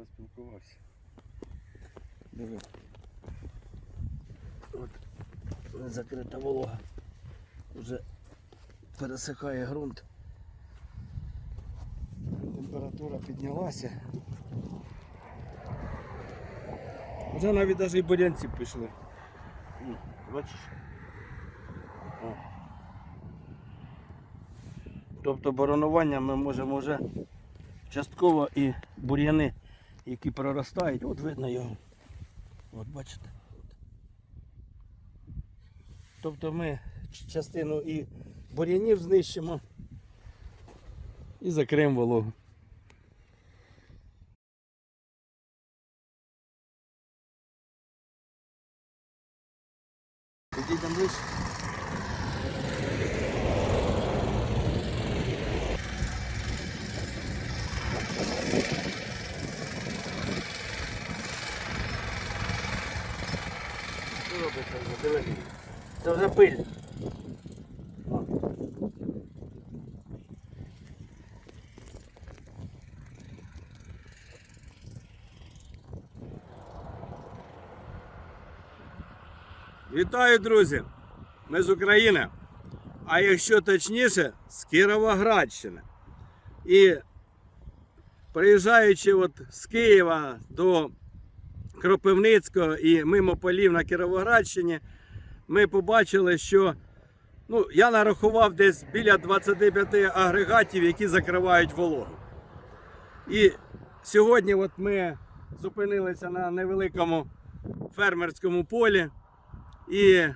поспілкувався. Диви. От закрита волога. Вже пересихає ґрунт. Температура піднялася. Вже навіть навіть і бурянці пішли. Бачиш? О. Тобто боронування ми можемо вже частково і бур'яни, які проростають, от видно його. От бачите. Тобто ми частину і бур'янів знищимо і закриємо вологу. Підійдемо ближче. Робиться вже? Диви. Це вже пиль. Вітаю, друзі! Ми з України. А якщо точніше, з Кіровоградщини. І приїжджаючи от з Києва до Кропивницького і мимо полів на Кіровоградщині, ми побачили, що ну, я нарахував десь біля 25 агрегатів, які закривають вологу. І сьогодні от ми зупинилися на невеликому фермерському полі. І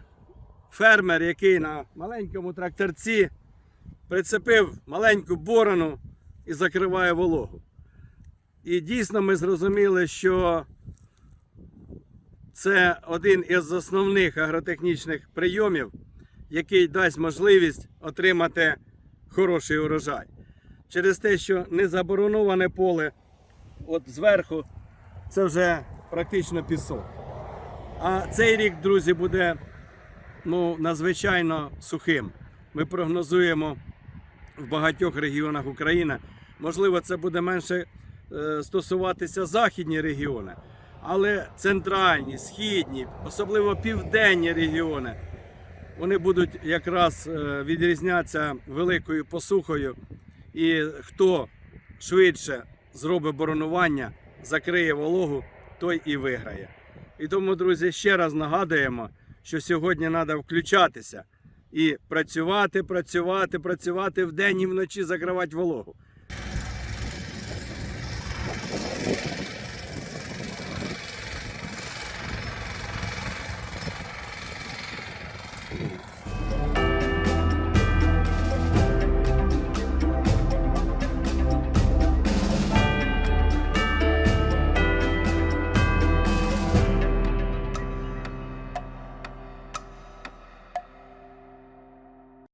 фермер, який на маленькому тракторці прицепив маленьку борону і закриває вологу. І дійсно ми зрозуміли, що це один із основних агротехнічних прийомів, який дасть можливість отримати хороший урожай. Через те, що незабороноване поле от зверху це вже практично пісок. А цей рік, друзі, буде ну, надзвичайно сухим. Ми прогнозуємо в багатьох регіонах України. Можливо, це буде менше е, стосуватися західні регіони, але центральні, східні, особливо південні регіони, вони будуть якраз е, відрізнятися великою посухою. І хто швидше зробить боронування, закриє вологу, той і виграє. І тому, друзі, ще раз нагадуємо, що сьогодні треба включатися і працювати, працювати, працювати вдень і вночі закривати вологу.